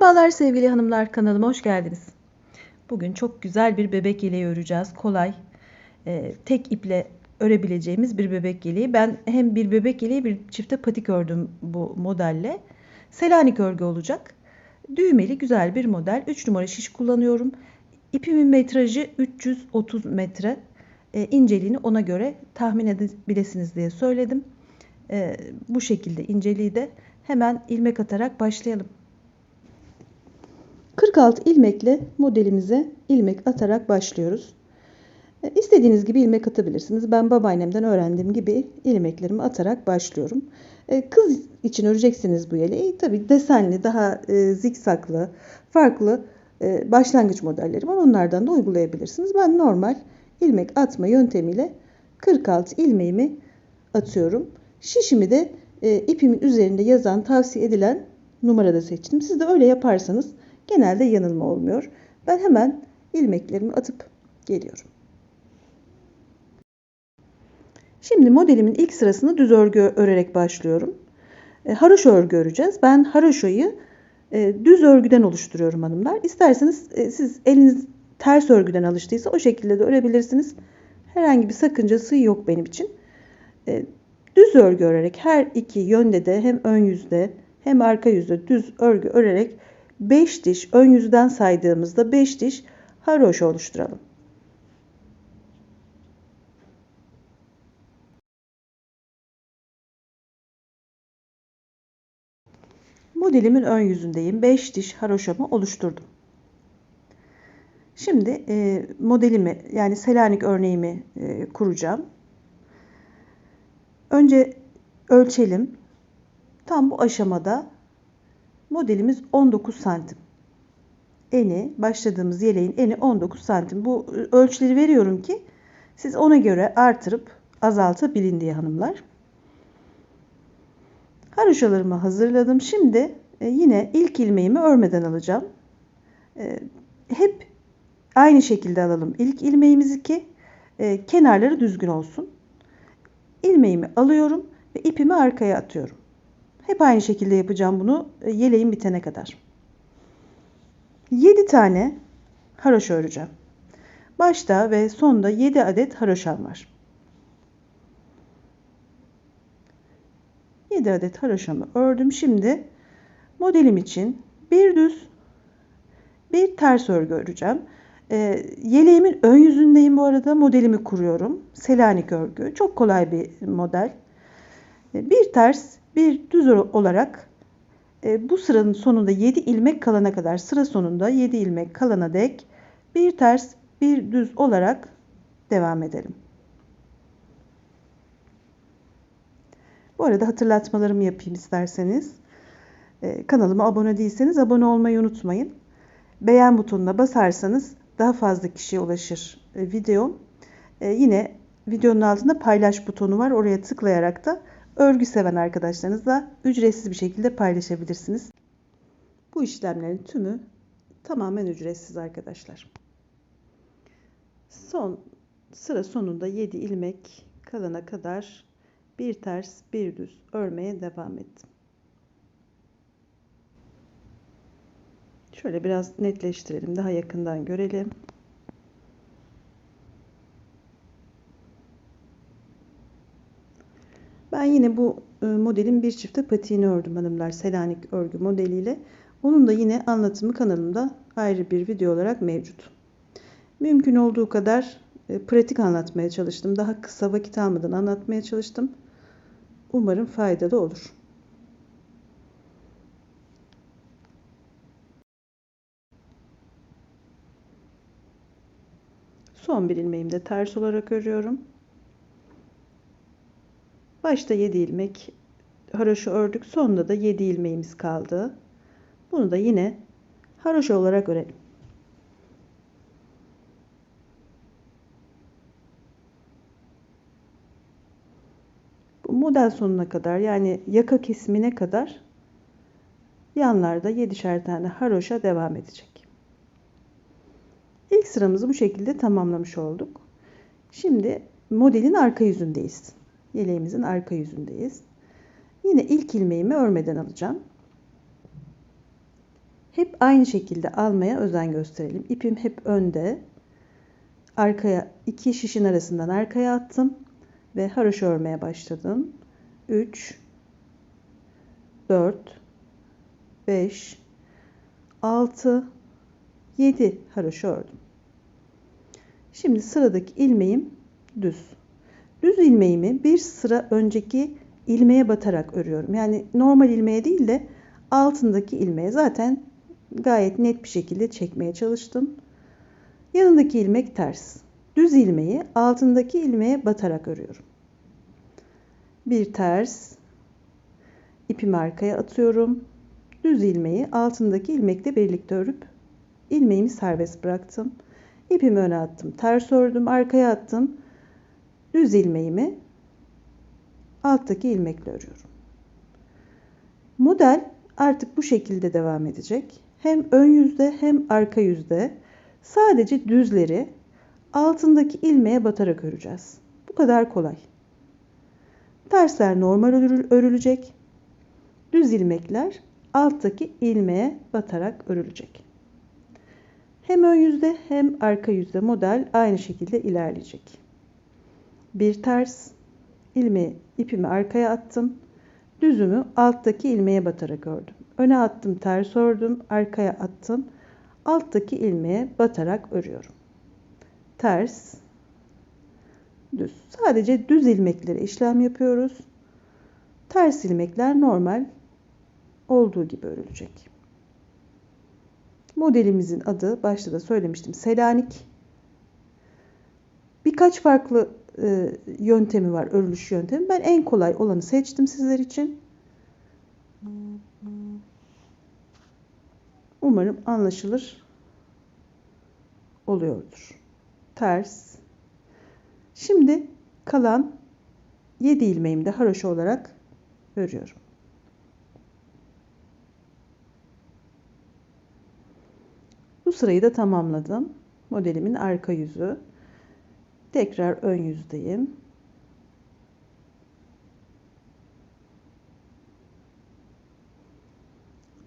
Merhabalar sevgili hanımlar kanalıma hoş geldiniz. Bugün çok güzel bir bebek yeleği öreceğiz. Kolay, e, tek iple örebileceğimiz bir bebek yeleği. Ben hem bir bebek yeleği bir çifte patik ördüm bu modelle. Selanik örgü olacak. Düğmeli güzel bir model. 3 numara şiş kullanıyorum. İpimin metrajı 330 metre. E, inceliğini ona göre tahmin edebilirsiniz diye söyledim. E, bu şekilde inceliği de hemen ilmek atarak başlayalım. 46 ilmekle modelimize ilmek atarak başlıyoruz. E, istediğiniz gibi ilmek atabilirsiniz. Ben babaannemden öğrendiğim gibi ilmeklerimi atarak başlıyorum. E, kız için öreceksiniz bu yeleği. Tabi desenli, daha e, zikzaklı, farklı başlangıç modelleri var. Onlardan da uygulayabilirsiniz. Ben normal ilmek atma yöntemiyle 46 ilmeğimi atıyorum. Şişimi de ipimin üzerinde yazan, tavsiye edilen numarada seçtim. Siz de öyle yaparsanız genelde yanılma olmuyor. Ben hemen ilmeklerimi atıp geliyorum. Şimdi modelimin ilk sırasını düz örgü örerek başlıyorum. E, haroşa örgü öreceğiz. Ben haroşayı e, düz örgüden oluşturuyorum hanımlar. İsterseniz e, siz eliniz ters örgüden alıştıysa o şekilde de örebilirsiniz. Herhangi bir sakıncası yok benim için. E, düz örgü örerek her iki yönde de hem ön yüzde hem arka yüzde düz örgü örerek 5 diş ön yüzden saydığımızda 5 diş haroşa oluşturalım. Modelimin ön yüzündeyim. 5 diş haroşamı oluşturdum. Şimdi e, modelimi yani Selanik örneğimi e, kuracağım. Önce ölçelim. Tam bu aşamada Modelimiz 19 santim. Eni, başladığımız yeleğin eni 19 santim. Bu ölçüleri veriyorum ki siz ona göre artırıp azaltabilin diye hanımlar. Haroşalarımı hazırladım. Şimdi e, yine ilk ilmeğimi örmeden alacağım. E, hep aynı şekilde alalım. İlk ilmeğimizi ki e, kenarları düzgün olsun. İlmeğimi alıyorum ve ipimi arkaya atıyorum. Hep aynı şekilde yapacağım bunu e, yeleğim bitene kadar. 7 tane haroşa öreceğim. Başta ve sonda 7 adet haroşam var. 7 adet haroşamı ördüm. Şimdi modelim için bir düz bir ters örgü öreceğim. E, yeleğimin ön yüzündeyim bu arada. Modelimi kuruyorum. Selanik örgü. Çok kolay bir model. E, bir ters bir düz olarak e, bu sıranın sonunda 7 ilmek kalana kadar sıra sonunda 7 ilmek kalana dek bir ters bir düz olarak devam edelim. Bu arada hatırlatmalarımı yapayım isterseniz. E, kanalıma abone değilseniz abone olmayı unutmayın. Beğen butonuna basarsanız daha fazla kişiye ulaşır videom. Yine videonun altında paylaş butonu var. Oraya tıklayarak da örgü seven arkadaşlarınızla ücretsiz bir şekilde paylaşabilirsiniz. Bu işlemlerin tümü tamamen ücretsiz arkadaşlar. Son sıra sonunda 7 ilmek kalana kadar bir ters bir düz örmeye devam ettim. Şöyle biraz netleştirelim daha yakından görelim. Ben yine bu e, modelin bir çifte patiğini ördüm hanımlar. Selanik örgü modeliyle. Onun da yine anlatımı kanalımda ayrı bir video olarak mevcut. Mümkün olduğu kadar e, pratik anlatmaya çalıştım. Daha kısa vakit almadan anlatmaya çalıştım. Umarım faydalı olur. Son bir ilmeğimi de ters olarak örüyorum. Başta 7 ilmek haroşa ördük. Sonunda da 7 ilmeğimiz kaldı. Bunu da yine haroşa olarak örelim. Bu model sonuna kadar yani yaka kesimine kadar yanlarda 7'şer tane haroşa devam edecek. İlk sıramızı bu şekilde tamamlamış olduk. Şimdi modelin arka yüzündeyiz. Yeleğimizin arka yüzündeyiz. Yine ilk ilmeğimi örmeden alacağım. Hep aynı şekilde almaya özen gösterelim. İpim hep önde. Arkaya iki şişin arasından arkaya attım ve haroşa örmeye başladım. 3 4 5 6 7 haroşa ördüm. Şimdi sıradaki ilmeğim düz. Düz ilmeğimi bir sıra önceki ilmeğe batarak örüyorum. Yani normal ilmeğe değil de altındaki ilmeğe zaten gayet net bir şekilde çekmeye çalıştım. Yanındaki ilmek ters. Düz ilmeği altındaki ilmeğe batarak örüyorum. Bir ters. ipimi arkaya atıyorum. Düz ilmeği altındaki ilmekle birlikte örüp ilmeğimi serbest bıraktım. İpimi öne attım. Ters ördüm. Arkaya attım. Düz ilmeğimi alttaki ilmekle örüyorum. Model artık bu şekilde devam edecek. Hem ön yüzde hem arka yüzde sadece düzleri altındaki ilmeğe batarak öreceğiz. Bu kadar kolay. Tersler normal örülecek. Düz ilmekler alttaki ilmeğe batarak örülecek. Hem ön yüzde hem arka yüzde model aynı şekilde ilerleyecek. Bir ters ilmeği ipimi arkaya attım. Düzümü alttaki ilmeğe batarak ördüm. Öne attım, ters ördüm, arkaya attım. Alttaki ilmeğe batarak örüyorum. Ters, düz. Sadece düz ilmeklere işlem yapıyoruz. Ters ilmekler normal olduğu gibi örülecek. Modelimizin adı başta da söylemiştim. Selanik. Birkaç farklı e, yöntemi var, örülüş yöntemi. Ben en kolay olanı seçtim sizler için. Umarım anlaşılır oluyordur. Ters. Şimdi kalan 7 ilmeğimi de haroşa olarak örüyorum. Bu sırayı da tamamladım. Modelimin arka yüzü. Tekrar ön yüzdeyim.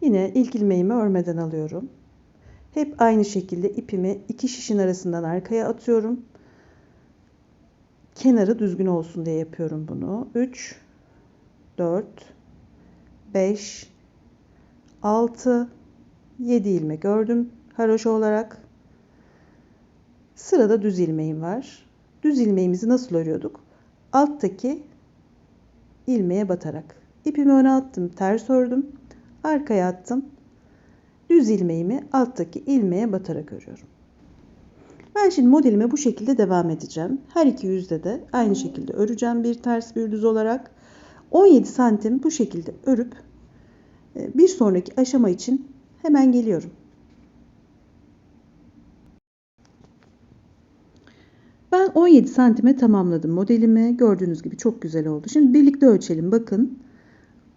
Yine ilk ilmeğimi örmeden alıyorum. Hep aynı şekilde ipimi iki şişin arasından arkaya atıyorum. Kenarı düzgün olsun diye yapıyorum bunu. 3 4 5 6 7 ilmek ördüm haroşa olarak. Sırada düz ilmeğim var. Düz ilmeğimizi nasıl örüyorduk? Alttaki ilmeğe batarak. İpimi öne attım, ters ördüm. Arkaya attım. Düz ilmeğimi alttaki ilmeğe batarak örüyorum. Ben şimdi modelime bu şekilde devam edeceğim. Her iki yüzde de aynı şekilde öreceğim bir ters bir düz olarak. 17 santim bu şekilde örüp e, bir sonraki aşama için hemen geliyorum. Ben 17 santime tamamladım modelimi. Gördüğünüz gibi çok güzel oldu. Şimdi birlikte ölçelim. Bakın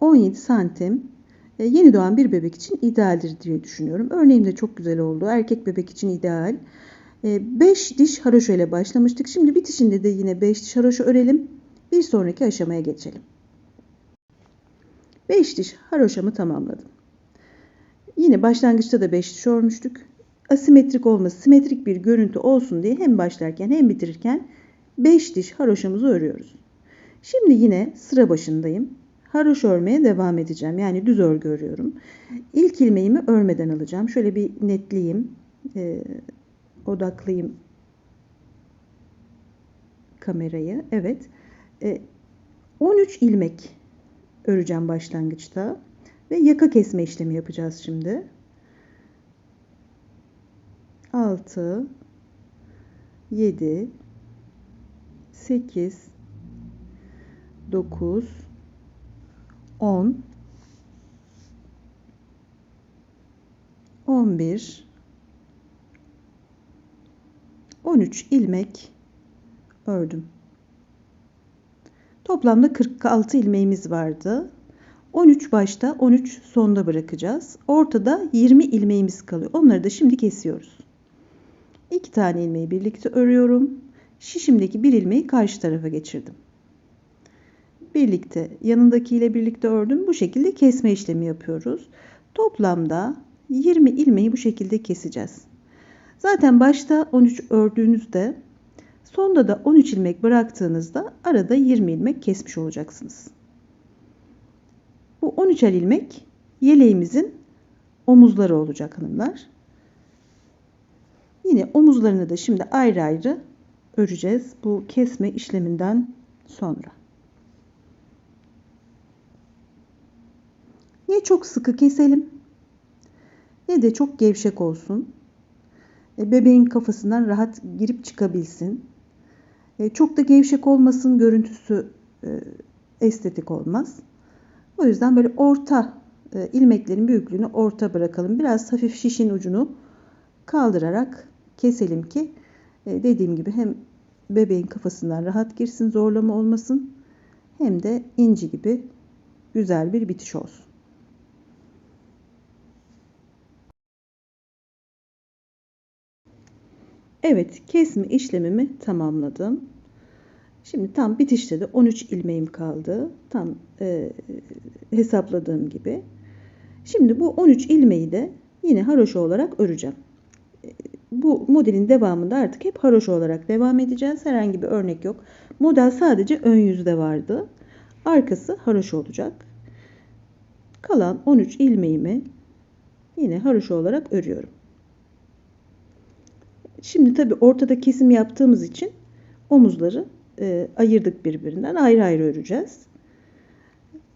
17 santim e, yeni doğan bir bebek için idealdir diye düşünüyorum. Örneğim de çok güzel oldu. Erkek bebek için ideal. 5 e, diş haroşo ile başlamıştık. Şimdi bitişinde de yine 5 diş haroşo örelim. Bir sonraki aşamaya geçelim. 5 diş haroşamı tamamladım. Yine başlangıçta da 5 diş örmüştük asimetrik olması, simetrik bir görüntü olsun diye hem başlarken hem bitirirken 5 diş haroşamızı örüyoruz. Şimdi yine sıra başındayım. Haroş örmeye devam edeceğim. Yani düz örgü örüyorum. İlk ilmeğimi örmeden alacağım. Şöyle bir netleyeyim. E, odaklayayım kamerayı. Evet. E, 13 ilmek öreceğim başlangıçta. Ve yaka kesme işlemi yapacağız şimdi. 6 7 8 9 10 11 13 ilmek ördüm. Toplamda 46 ilmeğimiz vardı. 13 başta 13 sonda bırakacağız. Ortada 20 ilmeğimiz kalıyor. Onları da şimdi kesiyoruz. 2 tane ilmeği birlikte örüyorum. Şişimdeki bir ilmeği karşı tarafa geçirdim. Birlikte yanındaki ile birlikte ördüm. Bu şekilde kesme işlemi yapıyoruz. Toplamda 20 ilmeği bu şekilde keseceğiz. Zaten başta 13 ördüğünüzde sonda da 13 ilmek bıraktığınızda arada 20 ilmek kesmiş olacaksınız. Bu 13'er ilmek yeleğimizin omuzları olacak hanımlar. Yine omuzlarını da şimdi ayrı ayrı öreceğiz bu kesme işleminden sonra. Ne çok sıkı keselim ne de çok gevşek olsun. E, bebeğin kafasından rahat girip çıkabilsin. E, çok da gevşek olmasın, görüntüsü e, estetik olmaz. O yüzden böyle orta ilmeklerin büyüklüğünü orta bırakalım. Biraz hafif şişin ucunu kaldırarak keselim ki dediğim gibi hem bebeğin kafasından rahat girsin, zorlama olmasın hem de inci gibi güzel bir bitiş olsun. Evet kesme işlemimi tamamladım. Şimdi tam bitişte de 13 ilmeğim kaldı. Tam e, hesapladığım gibi. Şimdi bu 13 ilmeği de yine haroşa olarak öreceğim. Bu modelin devamında artık hep haroşa olarak devam edeceğiz. Herhangi bir örnek yok. Model sadece ön yüzde vardı. Arkası haroşa olacak. Kalan 13 ilmeğimi yine haroşa olarak örüyorum. Şimdi tabii ortada kesim yaptığımız için omuzları e, ayırdık birbirinden. Ayrı ayrı öreceğiz.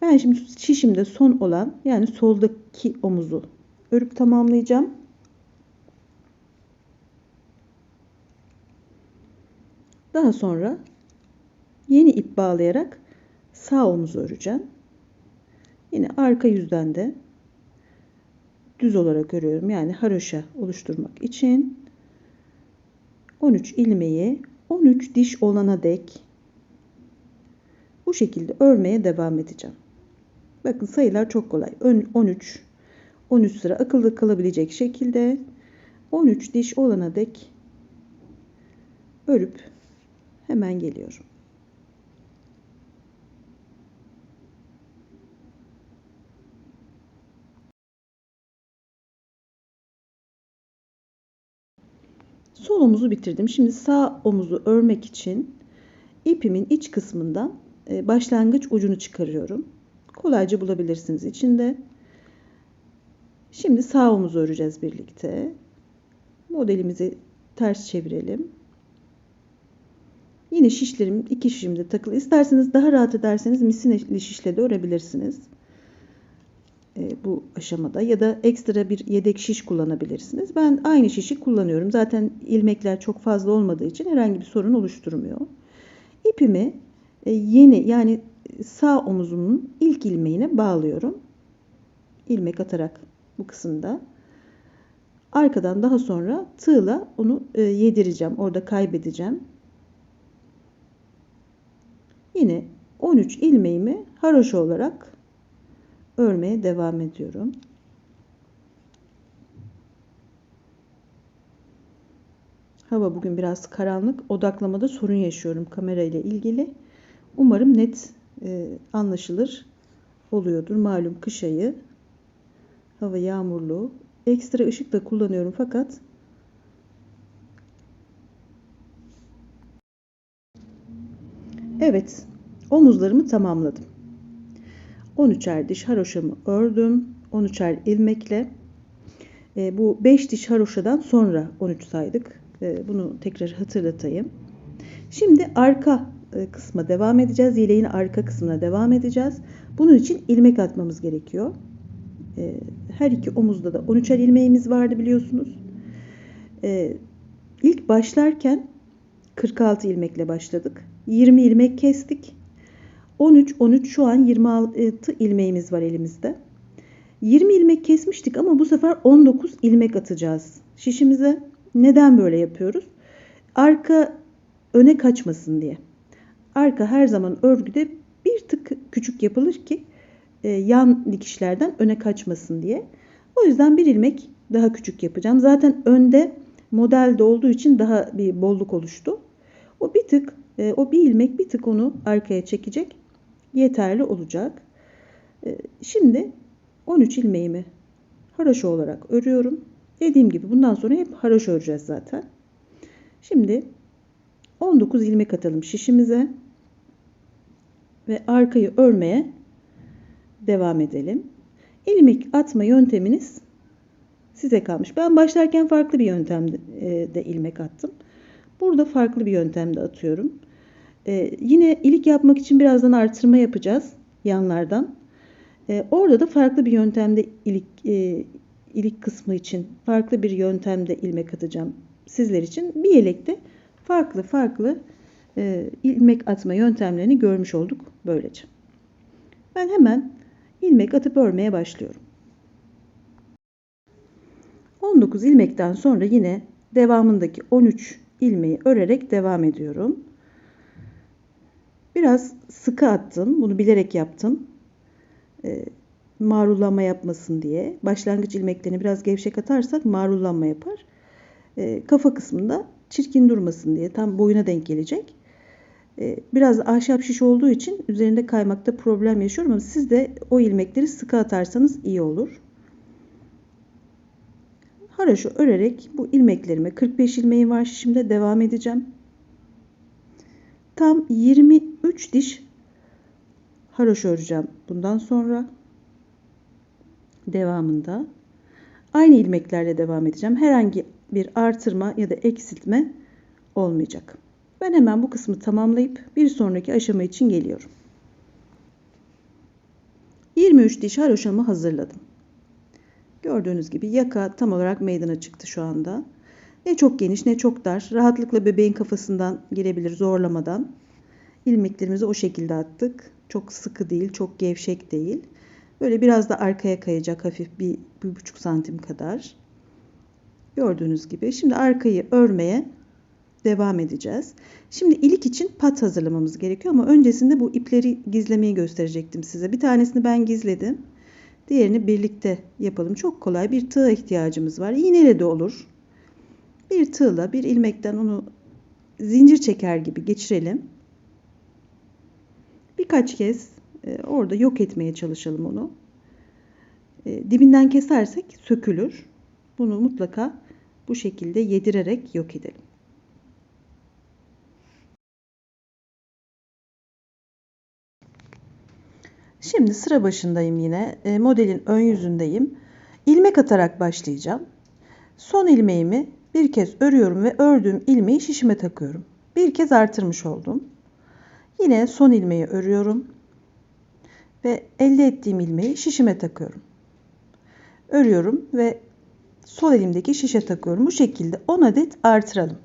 Ben şimdi şişimde son olan yani soldaki omuzu örüp tamamlayacağım. Daha sonra yeni ip bağlayarak sağ omuzu öreceğim. Yine arka yüzden de düz olarak örüyorum. Yani haroşa oluşturmak için 13 ilmeği 13 diş olana dek bu şekilde örmeye devam edeceğim. Bakın sayılar çok kolay. 13 13 sıra akılda kalabilecek şekilde 13 diş olana dek örüp hemen geliyorum. Sol omuzu bitirdim. Şimdi sağ omuzu örmek için ipimin iç kısmından e, başlangıç ucunu çıkarıyorum. Kolayca bulabilirsiniz içinde. Şimdi sağ omuzu öreceğiz birlikte. Modelimizi ters çevirelim. Yine şişlerim iki şişimde takılı. İsterseniz daha rahat ederseniz misineli şişle de örebilirsiniz. E, bu aşamada ya da ekstra bir yedek şiş kullanabilirsiniz. Ben aynı şişi kullanıyorum. Zaten ilmekler çok fazla olmadığı için herhangi bir sorun oluşturmuyor. İpimi e, yeni yani sağ omuzumun ilk ilmeğine bağlıyorum. İlmek atarak bu kısımda. Arkadan daha sonra tığla onu e, yedireceğim. Orada kaybedeceğim. Yine 13 ilmeğimi haroşa olarak örmeye devam ediyorum. Hava bugün biraz karanlık. Odaklamada sorun yaşıyorum kamera ile ilgili. Umarım net e, anlaşılır oluyordur. Malum kış ayı. Hava yağmurlu. Ekstra ışık da kullanıyorum fakat Evet, omuzlarımı tamamladım. 13'er diş haroşamı ördüm. 13'er ilmekle. E, bu 5 diş haroşadan sonra 13 saydık. E, bunu tekrar hatırlatayım. Şimdi arka e, kısma devam edeceğiz. Yeleğin arka kısmına devam edeceğiz. Bunun için ilmek atmamız gerekiyor. E, her iki omuzda da 13'er ilmeğimiz vardı biliyorsunuz. İlk başlarken 46 ilmekle başladık. 20 ilmek kestik. 13, 13 şu an 26 ilmeğimiz var elimizde. 20 ilmek kesmiştik ama bu sefer 19 ilmek atacağız şişimize. Neden böyle yapıyoruz? Arka öne kaçmasın diye. Arka her zaman örgüde bir tık küçük yapılır ki e, yan dikişlerden öne kaçmasın diye. O yüzden bir ilmek daha küçük yapacağım. Zaten önde modelde olduğu için daha bir bolluk oluştu. O bir tık, e, o bir ilmek bir tık onu arkaya çekecek yeterli olacak. Ee, şimdi 13 ilmeğimi haroşa olarak örüyorum. Dediğim gibi bundan sonra hep haroşa öreceğiz zaten. Şimdi 19 ilmek atalım şişimize ve arkayı örmeye devam edelim. İlmek atma yönteminiz size kalmış. Ben başlarken farklı bir yöntemde e, ilmek attım. Burada farklı bir yöntemde atıyorum. Ee, yine ilik yapmak için birazdan artırma yapacağız yanlardan. Ee, orada da farklı bir yöntemde ilik e, ilik kısmı için farklı bir yöntemde ilmek atacağım sizler için. Bir yelekte farklı farklı e, ilmek atma yöntemlerini görmüş olduk böylece. Ben hemen ilmek atıp örmeye başlıyorum. 19 ilmekten sonra yine devamındaki 13 ilmeği örerek devam ediyorum. Biraz sıkı attım. Bunu bilerek yaptım. E, marullanma yapmasın diye. Başlangıç ilmeklerini biraz gevşek atarsak marullanma yapar. E, kafa kısmında çirkin durmasın diye. Tam boyuna denk gelecek. E, biraz ahşap şiş olduğu için üzerinde kaymakta problem yaşıyorum ama siz de o ilmekleri sıkı atarsanız iyi olur. Haraşo örerek bu ilmeklerime 45 ilmeği var şimdi devam edeceğim. Tam 23 diş haroşa öreceğim bundan sonra. Devamında aynı ilmeklerle devam edeceğim. Herhangi bir artırma ya da eksiltme olmayacak. Ben hemen bu kısmı tamamlayıp bir sonraki aşama için geliyorum. 23 diş haroşamı hazırladım. Gördüğünüz gibi yaka tam olarak meydana çıktı şu anda. Ne çok geniş ne çok dar. Rahatlıkla bebeğin kafasından girebilir zorlamadan. İlmeklerimizi o şekilde attık. Çok sıkı değil, çok gevşek değil. Böyle biraz da arkaya kayacak hafif bir, bir buçuk santim kadar. Gördüğünüz gibi. Şimdi arkayı örmeye devam edeceğiz. Şimdi ilik için pat hazırlamamız gerekiyor ama öncesinde bu ipleri gizlemeyi gösterecektim size. Bir tanesini ben gizledim. Diğerini birlikte yapalım. Çok kolay bir tığ ihtiyacımız var. İğneyle de olur. Bir tığla bir ilmekten onu zincir çeker gibi geçirelim. Birkaç kez e, orada yok etmeye çalışalım onu. E, dibinden kesersek sökülür. Bunu mutlaka bu şekilde yedirerek yok edelim. Şimdi sıra başındayım yine. E, modelin ön yüzündeyim. İlmek atarak başlayacağım. Son ilmeğimi bir kez örüyorum ve ördüğüm ilmeği şişime takıyorum. Bir kez artırmış oldum. Yine son ilmeği örüyorum ve elde ettiğim ilmeği şişime takıyorum. Örüyorum ve sol elimdeki şişe takıyorum. Bu şekilde 10 adet artıralım.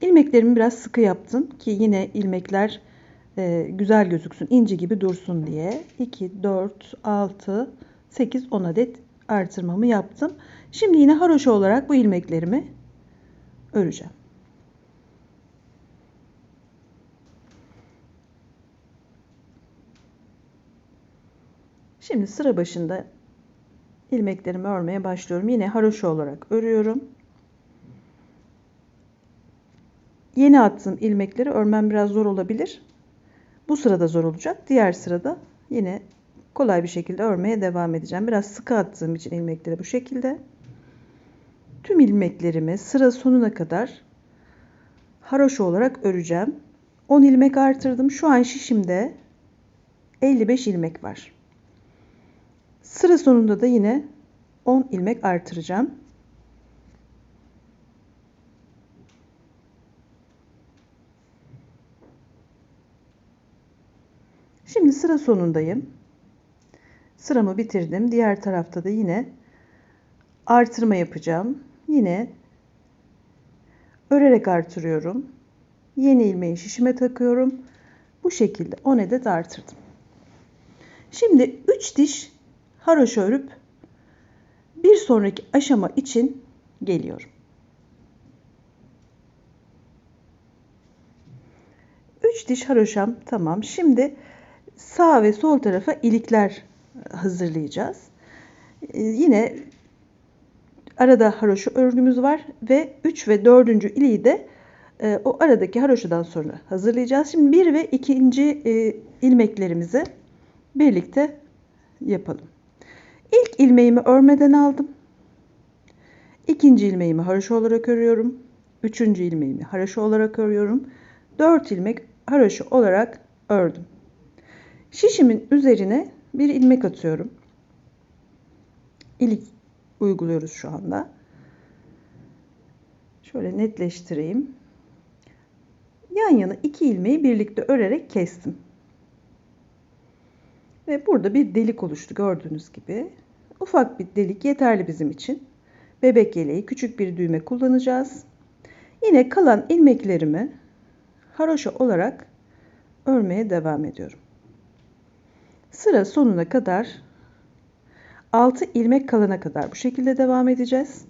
İlmeklerimi biraz sıkı yaptım ki yine ilmekler e, güzel gözüksün, ince gibi dursun diye. 2, 4, 6, 8, 10 adet artırmamı yaptım. Şimdi yine haroşa olarak bu ilmeklerimi öreceğim. Şimdi sıra başında ilmeklerimi örmeye başlıyorum. Yine haroşa olarak örüyorum. Yeni attığım ilmekleri örmem biraz zor olabilir. Bu sırada zor olacak. Diğer sırada yine kolay bir şekilde örmeye devam edeceğim. Biraz sıkı attığım için ilmekleri bu şekilde. Tüm ilmeklerimi sıra sonuna kadar haroşa olarak öreceğim. 10 ilmek artırdım. Şu an şişimde 55 ilmek var. Sıra sonunda da yine 10 ilmek artıracağım. Şimdi sıra sonundayım. Sıramı bitirdim. Diğer tarafta da yine artırma yapacağım. Yine örerek artırıyorum. Yeni ilmeği şişime takıyorum. Bu şekilde 10 adet artırdım. Şimdi 3 diş haroşa örüp bir sonraki aşama için geliyorum. 3 diş haroşam tamam. Şimdi sağ ve sol tarafa ilikler hazırlayacağız. Ee, yine arada haroşa örgümüz var ve 3 ve 4. iliği de e, o aradaki haroşadan sonra hazırlayacağız. Şimdi bir ve ikinci e, ilmeklerimizi birlikte yapalım. İlk ilmeğimi örmeden aldım. İkinci ilmeğimi haroşa olarak örüyorum. Üçüncü ilmeğimi haroşa olarak örüyorum. Dört ilmek haroşa olarak ördüm. Şişimin üzerine bir ilmek atıyorum. İlik uyguluyoruz şu anda. Şöyle netleştireyim. Yan yana iki ilmeği birlikte örerek kestim. Ve burada bir delik oluştu gördüğünüz gibi. Ufak bir delik yeterli bizim için. Bebek yeleği küçük bir düğme kullanacağız. Yine kalan ilmeklerimi haroşa olarak örmeye devam ediyorum. Sıra sonuna kadar 6 ilmek kalana kadar bu şekilde devam edeceğiz.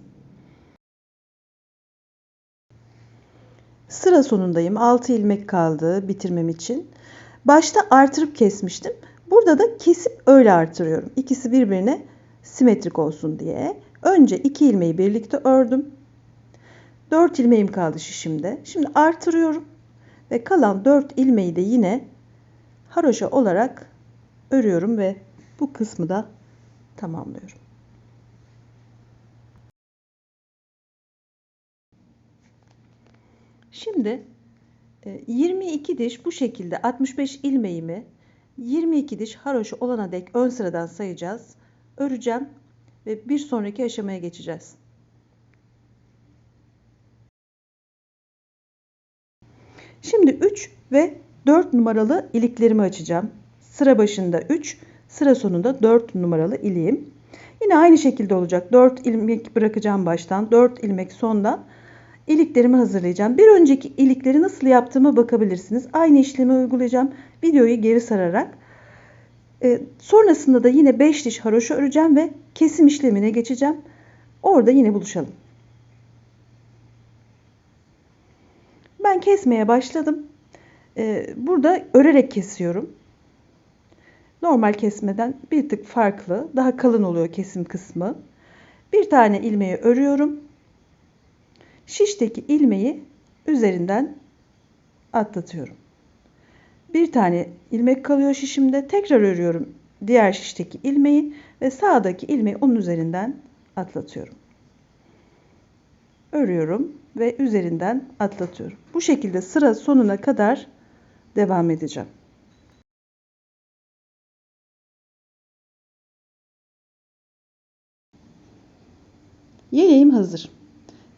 Sıra sonundayım. 6 ilmek kaldı bitirmem için. Başta artırıp kesmiştim. Burada da kesip öyle artırıyorum. İkisi birbirine simetrik olsun diye. Önce 2 ilmeği birlikte ördüm. 4 ilmeğim kaldı şişimde. Şimdi artırıyorum. Ve kalan 4 ilmeği de yine haroşa olarak örüyorum ve bu kısmı da tamamlıyorum. Şimdi 22 e, diş bu şekilde 65 ilmeğimi 22 diş haroşa olana dek ön sıradan sayacağız. Öreceğim ve bir sonraki aşamaya geçeceğiz. Şimdi 3 ve 4 numaralı iliklerimi açacağım. Sıra başında 3, sıra sonunda 4 numaralı iliğim. Yine aynı şekilde olacak. 4 ilmek bırakacağım baştan, 4 ilmek sondan iliklerimi hazırlayacağım. Bir önceki ilikleri nasıl yaptığıma bakabilirsiniz. Aynı işlemi uygulayacağım. Videoyu geri sararak. E, sonrasında da yine 5 diş haroşa öreceğim ve kesim işlemine geçeceğim. Orada yine buluşalım. Ben kesmeye başladım. E, burada örerek kesiyorum. Normal kesmeden bir tık farklı. Daha kalın oluyor kesim kısmı. Bir tane ilmeği örüyorum şişteki ilmeği üzerinden atlatıyorum. Bir tane ilmek kalıyor şişimde. Tekrar örüyorum diğer şişteki ilmeği ve sağdaki ilmeği onun üzerinden atlatıyorum. Örüyorum ve üzerinden atlatıyorum. Bu şekilde sıra sonuna kadar devam edeceğim. Hazır.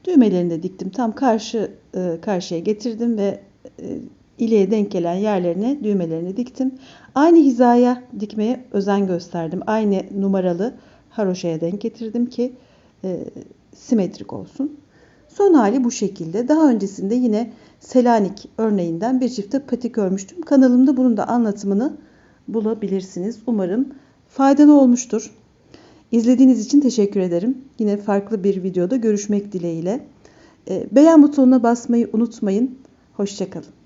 Düğmelerini de diktim. Tam karşı e, karşıya getirdim ve e, ileğe denk gelen yerlerine düğmelerini diktim. Aynı hizaya dikmeye özen gösterdim. Aynı numaralı haroşaya denk getirdim ki e, simetrik olsun. Son hali bu şekilde. Daha öncesinde yine Selanik örneğinden bir çifte patik örmüştüm. Kanalımda bunun da anlatımını bulabilirsiniz. Umarım faydalı olmuştur. İzlediğiniz için teşekkür ederim. Yine farklı bir videoda görüşmek dileğiyle. Ee, beğen butonuna basmayı unutmayın. Hoşçakalın.